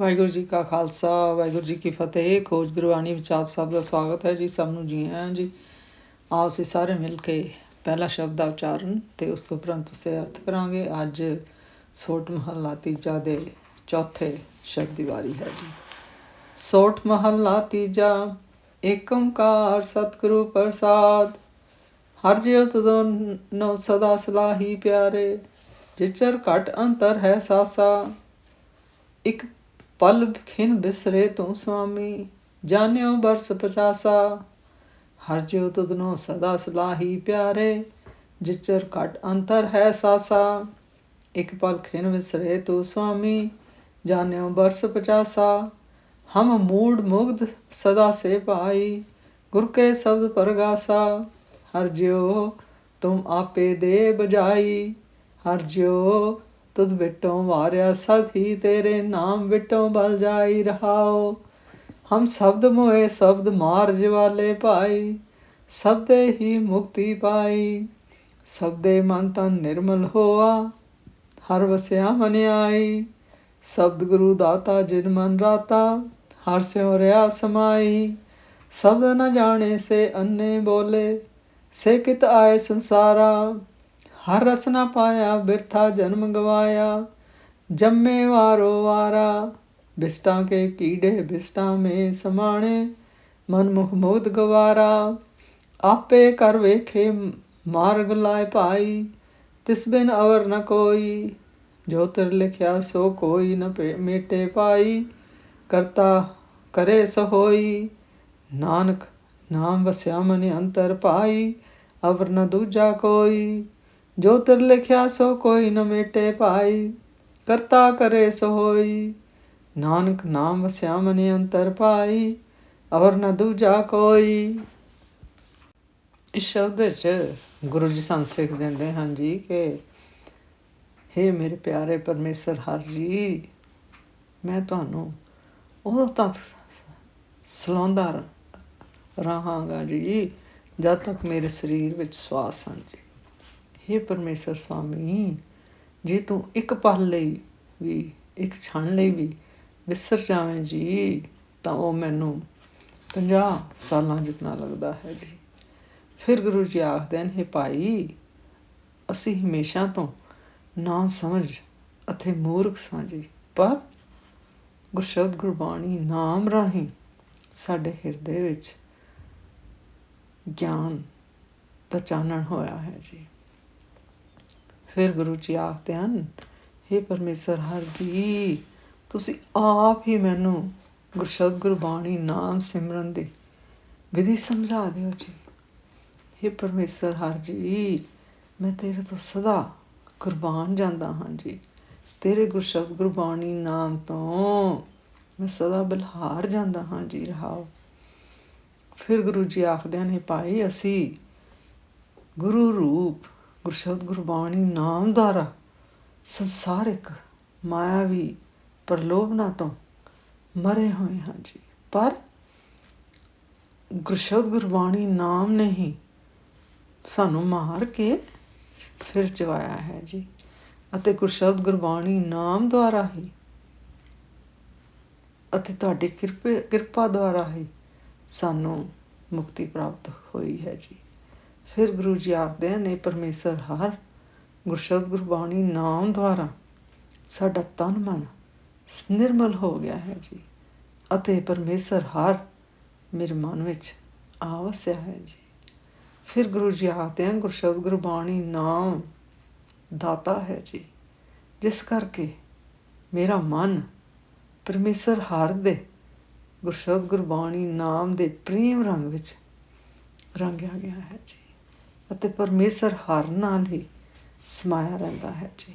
ਵਾਹਿਗੁਰੂ ਜੀ ਕਾ ਖਾਲਸਾ, ਵਾਹਿਗੁਰੂ ਜੀ ਕੀ ਫਤਿਹ। ਖੋਜ ਗੁਰਬਾਣੀ ਵਿੱਚ ਆਪ ਸਭ ਦਾ ਸਵਾਗਤ ਹੈ ਜੀ, ਸਭ ਨੂੰ ਜੀ ਆਇਆਂ ਜੀ। ਆਓ ਅਸੀਂ ਸਾਰੇ ਮਿਲ ਕੇ ਪਹਿਲਾ ਸ਼ਬਦ ਦਾ ਉਚਾਰਨ ਤੇ ਉਸ ਤੋਂ ਉਪਰੰਤ ਉਸੇ ਅਰਥ ਕਰਾਂਗੇ। ਅੱਜ ਸੋਟ ਮਹੱਲਾ ਤੀਜਾ ਦੇ ਚੌਥੇ ਸ਼ਬਦ ਦੀ ਵਾਰੀ ਹੈ ਜੀ। ਸੋਟ ਮਹੱਲਾ ਤੀਜਾ, ਏਕ ਓੰਕਾਰ ਸਤਿਗੁਰੂ ਪ੍ਰਸਾਦ, ਹਰ ਜਿਉ ਤਦੋਂ ਨੋ ਸਦਾ ਸਲਾਹੀ ਪਿਆਰੇ, ਜਿਚਰ ਘਟ ਅੰਤਰ ਹੈ ਸਾਸਾ, ਇਕ ਪਲ ਖਿਨ ਬਿਸਰੇ ਤੂੰ ਸੁਆਮੀ ਜਾਣਿਓ ਬਰਸ ਪਚਾਸਾ। ਹਰ ਜਿਉ ਤੁਧਨੋ ਸਦਾ ਸਲਾਹੀ ਪਿਆਰੇ, ਜਿਚਰ ਘਟ ਅੰਤਰ ਹੈ ਸਾਸਾ। ਇਕ ਪਲ ਖਿਨ ਬਿਸਰੇ ਤੂੰ ਸੁਆਮੀ ਜਾਣਿਓ ਬਰਸ ਪਚਾਸਾ। ਹਮ ਮੂੜ ਮੁਗਧ ਸਦਾ ਸੇ ਭਾਈ, ਗੁਰ ਕੇ ਸ਼ਬਦ ਪਰਗਾਸਾ। ਹਰ ਜਿਉ ਤੁਮ ਆਪੇ ਦੇ ਬਜਾਈ ਹਰ ਜਿਉ ਤੁਧ ਵਿਟੋਂ ਵਾਰਿਆ ਸਦ ਤੇਰੇ ਨਾਮ ਵਿਟੋਂ ਬਲ ਜਾਈ ਰਹਾਓ। ਹਮ ਸ਼ਬਦ ਮੋਏ ਸ਼ਬਦ ਮਾਰ ਵਾਲੇ ਭਾਈ, ਸਬਦੇ ਹੀ ਮੁਕਤੀ ਪਾਈ। ਸਬਦੇ ਮਨ ਤਨ ਨਿਰਮਲ ਹੋਆ, ਹਰ ਵਸਿਆ ਮਨ ਆਈ। ਸਬਦ ਗੁਰੂ ਦਾਤਾ ਜਿਨ ਮਨ ਰਾਤਾ, ਹਰ ਸਿਉ ਰਿਆ ਸਮਾਈ। ਸਬਦ ਨ ਜਾਣੇ ਸੇ ਅੰਨੇ ਬੋਲੇ, ਸੇ ਕਿਤ ਆਏ ਸੰਸਾਰਾ। ਹਰ ਰਸ ਨਾ ਪਾਇਆ, ਬਿਰਥਾ ਜਨਮ ਗਵਾਇਆ। ਜੰਮੇ ਵਾਰੋ ਵਾਰਾ, ਬਿਸਟਾਂ ਕੇ ਕੀੜੇ ਬਿਸਟਾਂ ਮੇ ਸਮਾਣੇ। ਮਨ ਮੁਖ ਮੁਗਧ ਗਵਾਰਾ, ਆਪੇ ਕਰ ਵੇਖੇ ਮਾਰਗ ਲਾਇ ਭਾਈ ਤਿਸ ਬਿਨ ਅਵਰ ਨ ਕੋਈ, ਜੋ ਤਰ ਲਿਖਿਆ ਸੋ ਕੋਈ ਨ ਮੇਟੇ ਪਾਈ। ਕਰਤਾ ਕਰੇ ਸਹੋਈ, ਨਾਨਕ ਨਾਮ ਵਸਿਆ ਮਨ ਅੰਤਰ ਪਾਈ। ਅਵਰ ਨ ਦੂਜਾ ਕੋਈ ਜੋ ਤਿਰ ਲਿਖਿਆ ਸੋ ਕੋਈ ਨ ਮੇਟੇ ਪਾਈ ਕਰਤਾ ਕਰੇ ਸੋ ਹੋਈ। ਨਾਨਕ ਨਾਮ ਵਸਿਆ ਮਨ ਅੰਤਰ ਪਾਈ, ਅਵਰ ਨ ਦੂਜਾ ਕੋਈ। ਇਸ ਸ਼ਬਦ ਵਿੱਚ ਗੁਰੂ ਜੀ ਸਾਨੂੰ ਸਿੱਖ ਦਿੰਦੇ ਹਨ ਜੀ ਕਿ हे ਮੇਰੇ ਪਿਆਰੇ ਪਰਮੇਸ਼ਰ ਹਰ ਜੀ, ਮੈਂ ਤੁਹਾਨੂੰ ਉਦੋਂ ਤੱਕ ਸਲਾਉਂਦਾ ਰਹਾਂਗਾ ਜੀ, ਜਦ ਤੱਕ ਮੇਰੇ ਸਰੀਰ ਵਿੱਚ ਸਵਾਸ ਹਨ ਜੀ। हे ਪਰਮੇਸ਼ਰ ਸੁਆਮੀ, ਜੇ ਤੂੰ ਇੱਕ ਪਲ ਲਈ ਵੀ, ਇੱਕ ਛਣ ਲਈ ਵੀ ਵਿਸਰ ਜਾਵੇਂ ਜੀ, ਤਾਂ ਉਹ ਮੈਨੂੰ 50 ਸਾਲਾਂ ਜਿਤਨਾ ਲੱਗਦਾ ਹੈ ਜੀ। ਫਿਰ ਗੁਰੂ ਜੀ ਆਖਦੇ ਨੇ ਭਾਈ, ਅਸੀਂ ਹਮੇਸ਼ਾ ਤੋਂ ਨਾ ਸਮਝ ਅਤੇ ਮੂਰਖ ਸਾਂ ਜੀ, ਪਰ ਗੁਰਸ਼ਬਦ ਗੁਰਬਾਣੀ ਨਾਮ ਰਾਹੀਂ ਸਾਡੇ ਹਿਰਦੇ ਵਿੱਚ ਗਿਆਨ ਦਾ ਚਾਨਣ ਹੋਇਆ ਹੈ ਜੀ। ਫਿਰ ਗੁਰੂ ਜੀ ਆਖਦੇ ਹਨ हे ਪਰਮੇਸ਼ਰ ਹਰ ਜੀ, ਤੁਸੀਂ ਆਪ ਹੀ ਮੈਨੂੰ ਗੁਰਸ਼ਬਦ ਗੁਰਬਾਣੀ ਨਾਮ ਸਿਮਰਨ ਦੀ ਵਿਧੀ ਸਮਝਾ ਦਿਓ ਜੀ। हे ਪਰਮੇਸ਼ਰ ਹਰ ਜੀ, ਮੈਂ ਤੇਰੇ ਤੋਂ ਸਦਾ ਕੁਰਬਾਨ ਜਾਂਦਾ ਹਾਂ ਜੀ। ਤੇਰੇ ਗੁਰਸ਼ਬਦ ਗੁਰਬਾਣੀ ਨਾਮ ਤੋਂ ਮੈਂ ਸਦਾ ਬਲਹਾਰ ਜਾਂਦਾ ਹਾਂ ਜੀ, ਰਹਾਓ। ਫਿਰ ਗੁਰੂ ਜੀ ਆਖਦੇ ਨੇ ਭਾਈ, ਅਸੀਂ ਗੁਰੂ ਰੂਪ ਗੁਰਸ਼ਬਦ ਗੁਰਬਾਣੀ ਨਾਮ ਦੁਆਰਾ ਸੰਸਾਰਿਕ ਮਾਇਆਵੀ ਪ੍ਰਲੋਭਨਾ ਤੋਂ ਮਰੇ ਹੋਏ ਹਾਂ ਜੀ। ਪਰ ਗੁਰਸ਼ਬਦ ਗੁਰਬਾਣੀ ਨਾਮ ਨਹੀਂ ਸਾਨੂੰ ਮਾਰ ਕੇ ਫਿਰ ਜਵਾਇਆ ਹੈ ਜੀ ਅਤੇ ਗੁਰਸ਼ਬਦ ਗੁਰਬਾਣੀ ਨਾਮ ਦੁਆਰਾ ਹੀ ਅਤੇ ਤੁਹਾਡੀ ਕਿਰਪਾ ਕਿਰਪਾ ਦੁਆਰਾ ਹੀ ਸਾਨੂੰ ਮੁਕਤੀ ਪ੍ਰਾਪਤ ਹੋਈ ਹੈ ਜੀ। ਫਿਰ ਗੁਰੂ ਜੀ ਆਖਦੇ ਨੇ ਪਰਮੇਸ਼ਰ, ਹਰ, ਗੁਰਸ਼ਬਦ ਗੁਰਬਾਣੀ, ਨਾਮ ਦੁਆਰਾ ਸਾਡਾ ਤਨ ਮਨ ਨਿਰਮਲ ਹੋ ਗਿਆ ਹੈ ਜੀ ਅਤੇ ਪਰਮੇਸ਼ਰ, ਹਰ ਮੇਰੇ ਮਨ ਵਿੱਚ ਆਵਸਿਆ ਹੈ ਜੀ। ਫਿਰ ਗੁਰੂ ਜੀ ਆਖਦੇ ਹਨ ਗੁਰਸ਼ਬਦ ਗੁਰਬਾਣੀ, ਨਾਮ ਦਾਤਾ ਹੈ ਜੀ। ਜਿਸ ਕਰਕੇ ਮੇਰਾ ਮਨ ਪਰਮੇਸ਼ਰ, ਹਰ ਦੇ ਗੁਰਸ਼ਬਦ ਗੁਰਬਾਣੀ, ਨਾਮ ਦੇ ਪ੍ਰੇਮ ਰੰਗ ਵਿੱਚ ਰੰਗਿਆ ਗਿਆ ਹੈ ਜੀ। ਅਤੇ ਪਰਮੇਸ਼ਰ ਹਰ ਨਾਲ ਹੀ ਸਮਾਇਆ ਰਹਿੰਦਾ ਹੈ ਜੀ।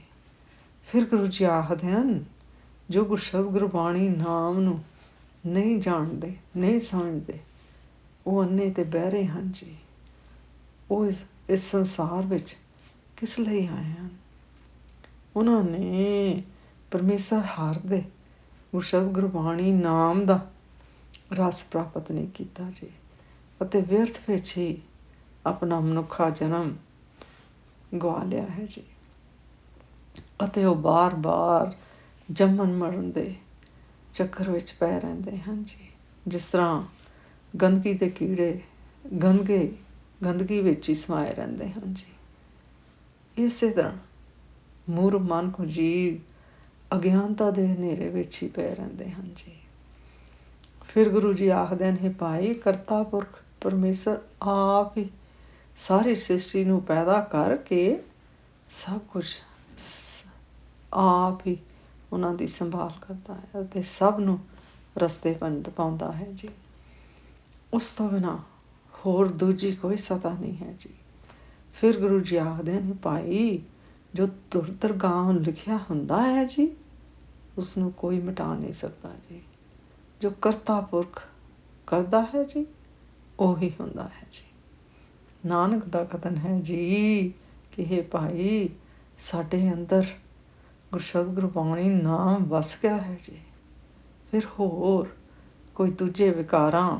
ਫਿਰ ਗੁਰੂ ਜੀ ਆਖਦੇ ਹਨ, ਜੋ ਗੁਰਸ਼ਬਦ ਗੁਰਬਾਣੀ ਨਾਮ ਨੂੰ ਨਹੀਂ ਜਾਣਦੇ, ਨਹੀਂ ਸਮਝਦੇ, ਉਹ ਅੰਨੇ ਤੇ ਬਹਿਰੇ ਹਨ ਜੀ। ਉਹ ਇਸ ਸੰਸਾਰ ਵਿੱਚ ਕਿਸ ਲਈ ਆਏ ਹਨ? ਉਹਨਾਂ ਨੇ ਪਰਮੇਸ਼ਰ ਹਰ ਦੇ ਗੁਰਸ਼ਬਦ ਗੁਰਬਾਣੀ ਨਾਮ ਦਾ ਰਸ ਪ੍ਰਾਪਤ ਨਹੀਂ ਕੀਤਾ ਜੀ ਅਤੇ ਵਿਅਰਥ ਵਿੱਚ ਹੀ ਆਪਣਾ ਮਨੁੱਖਾ ਜਨਮ ਗਵਾ ਲਿਆ ਹੈ ਜੀ। ਅਤੇ ਉਹ ਬਾਰ-ਬਾਰ ਜੰਮਣ ਮਰਨ ਦੇ ਚੱਕਰ ਵਿੱਚ ਪੈ ਰਹਿੰਦੇ ਹਨ ਜੀ। ਜਿਸ ਤਰ੍ਹਾਂ ਗੰਦਗੀ ਦੇ ਕੀੜੇ ਗੰਦਗੇ, ਗੰਦਗੀ ਵਿੱਚ ਹੀ ਸਮਾਏ ਰਹਿੰਦੇ ਹਨ ਜੀ। ਇਸੇ ਤਰ੍ਹਾਂ ਮੂਰ ਮਨ ਕੋ ਜੀਵ ਅਗਿਆਨਤਾ ਦੇ ਹਨੇਰੇ ਵਿੱਚ ਹੀ ਪੈ ਰਹਿੰਦੇ ਹਨ ਜੀ। ਫਿਰ ਗੁਰੂ ਜੀ ਆਖਦੇ ਨੇ ਭਾਈ, ਕਰਤਾ ਪੁਰਖ, ਪਰਮੇਸ਼ਰ ਆਪ ਹੀ ਸਾਰੀ ਸ੍ਰਿਸ਼ਟੀ ਨੂੰ ਪੈਦਾ ਕਰਕੇ ਸਭ ਕੁਝ ਆਪ ਹੀ ਉਹਨਾਂ ਦੀ ਸੰਭਾਲ ਕਰਦਾ ਹੈ ਅਤੇ ਸਭ ਨੂੰ ਰਸਤੇ ਪੰਦ ਪਾਉਂਦਾ ਹੈ ਜੀ। ਉਸ ਤੋਂ ਬਿਨਾ ਹੋਰ ਦੂਜੀ ਕੋਈ ਸਤਾ ਨਹੀਂ ਹੈ ਜੀ। ਫਿਰ ਗੁਰੂ ਜੀ ਆਖਦੇ ਨੇ, ਭਾਈ, ਜੋ ਤੁਰ ਦਰਗਾਹ ਲਿਖਿਆ ਹੁੰਦਾ ਹੈ ਜੀ ਉਸ ਨੂੰ ਕੋਈ ਮਿਟਾ ਨਹੀਂ ਸਕਦਾ ਜੀ। ਜੋ ਕਰਤਾ ਪੁਰਖ ਕਰਦਾ ਹੈ ਜੀ, ਉਹੀ ਹੁੰਦਾ ਹੈ ਜੀ। ਨਾਨਕ ਦਾ ਕਥਨ ਹੈ। ਜੀ ਕਿ ਇਹ ਭਾਈ, ਸਾਡੇ ਅੰਦਰ ਗੁਰਸ਼ਬਦ ਗੁਰਬਾਣੀ ਨਾਮ ਵਸ ਗਿਆ ਹੈ ਜੀ। ਫਿਰ ਹੋਰ ਕੋਈ ਦੂਜੇ ਵਿਕਾਰਾਂ,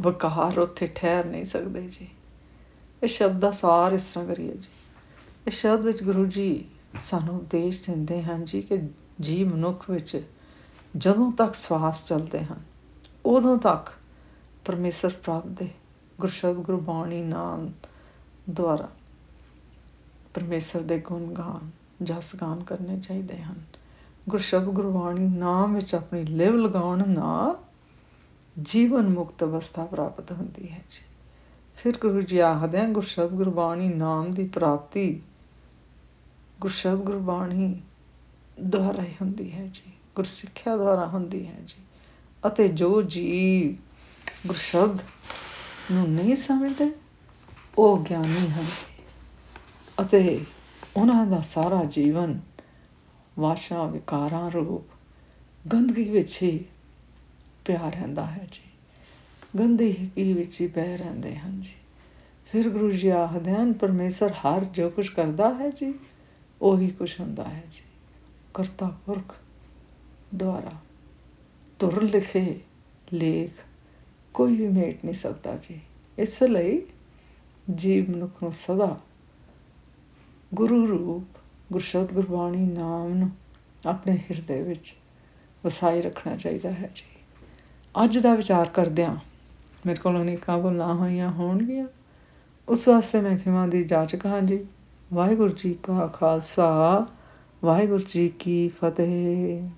ਵਿਕਾਰ ਉੱਥੇ ਠਹਿਰ ਨਹੀਂ ਸਕਦੇ ਜੀ। ਇਹ ਸ਼ਬਦ ਦਾ ਸਾਰ ਇਸ ਤਰ੍ਹਾਂ ਕਰੀਏ ਜੀ। ਇਸ ਸ਼ਬਦ ਵਿੱਚ ਗੁਰੂ ਜੀ ਸਾਨੂੰ ਉਪਦੇਸ਼ ਦਿੰਦੇ ਹਨ ਜੀ ਕਿ ਜੀ ਮਨੁੱਖ ਵਿੱਚ ਜਦੋਂ ਤੱਕ ਸਵਾਸ ਚੱਲਦੇ ਹਨ, ਉਦੋਂ ਤੱਕ ਪਰਮੇਸ਼ਰ ਪ੍ਰਾਪਤ ਦੇ ਗੁਰਸ਼ਬਦ ਗੁਰਬਾਣੀ ਨਾਮ ਦੁਆਰਾ ਪਰਮੇਸ਼ਰ ਦੇ ਗੁਣ ਗਾਨ, ਜਸ ਗਾਨ ਕਰਨੇ ਚਾਹੀਦੇ ਹਨ। ਗੁਰਸ਼ਬਦ ਗੁਰਬਾਣੀ ਨਾਮ ਵਿੱਚ ਆਪਣੀ ਲਿਵ ਲਗਾਉਣ ਨਾਲ ਜੀਵਨ ਮੁਕਤ ਅਵਸਥਾ ਪ੍ਰਾਪਤ ਹੁੰਦੀ ਹੈ ਜੀ। ਫਿਰ ਗੁਰੂ ਜੀ ਆਖਦੇ ਹਨ ਗੁਰਸ਼ਬਦ ਗੁਰਬਾਣੀ ਨਾਮ ਦੀ ਪ੍ਰਾਪਤੀ ਗੁਰਸ਼ਬਦ ਗੁਰਬਾਣੀ ਦੁਆਰਾ ਹੀ ਹੁੰਦੀ ਹੈ ਜੀ, ਗੁਰਸਿੱਖਿਆ ਦੁਆਰਾ ਹੁੰਦੀ ਹੈ ਜੀ। ਅਤੇ ਜੋ ਜੀਵ ਗੁਰਸ਼ਬਦ ਨੂੰ ਨਹੀਂ ਸਮਝਦੇ, ਉਹ ਗਿਆਨੀ ਹਨ। ਜੀ ਅਤੇ ਉਹਨਾਂ ਦਾ ਸਾਰਾ ਜੀਵਨ ਵਾਸ਼ਾ ਵਿਕਾਰਾਂ ਰੂਪ ਗੰਦਗੀ ਵਿੱਚ ਹੀ ਪਿਆ ਰਹਿੰਦਾ ਹੈ ਜੀ। ਗੰਦੇ ਵਿੱਚ ਹੀ ਪੈ ਰਹਿੰਦੇ ਹਨ ਜੀ। ਫਿਰ ਗੁਰੂ ਜੀ ਆਖਦੇ ਹਨ, ਪਰਮੇਸ਼ਰ ਹਰ ਜੋ ਕੁਝ ਕਰਦਾ ਹੈ ਜੀ, ਉਹੀ ਕੁਝ ਹੁੰਦਾ ਹੈ ਜੀ। ਕਰਤਾ ਪੁਰਖ ਦੁਆਰਾ ਤੁਰ ਲਿਖੇ ਲੇਖ ਕੋਈ ਵੀ ਮੇਟ ਨਹੀਂ ਸਕਦਾ ਜੀ। ਇਸ ਲਈ ਜੀਵ ਮਨੁੱਖ ਨੂੰ ਸਦਾ ਗੁਰੂ ਰੂਪ ਗੁਰਸ਼ਬਦ ਗੁਰਬਾਣੀ ਨਾਮ ਨੂੰ ਆਪਣੇ ਹਿਰਦੇ ਵਿੱਚ ਵਸਾਈ ਰੱਖਣਾ ਚਾਹੀਦਾ ਹੈ ਜੀ। ਅੱਜ ਦਾ ਵਿਚਾਰ ਕਰਦਿਆਂ ਮੇਰੇ ਕੋਲੋਂ ਅਨੇਕਾਂ ਭੁੱਲਾਂ ਹੋਈਆਂ ਹੋਣਗੀਆਂ। ਉਸ ਵਾਸਤੇ ਮੈਂ ਖਿਮਾ ਦੀ ਜਾਚਕ ਹਾਂ ਜੀ। ਵਾਹਿਗੁਰੂ ਜੀ ਕਾ ਖਾਲਸਾ, ਵਾਹਿਗੁਰੂ ਜੀ ਕੀ ਫਤਿਹ।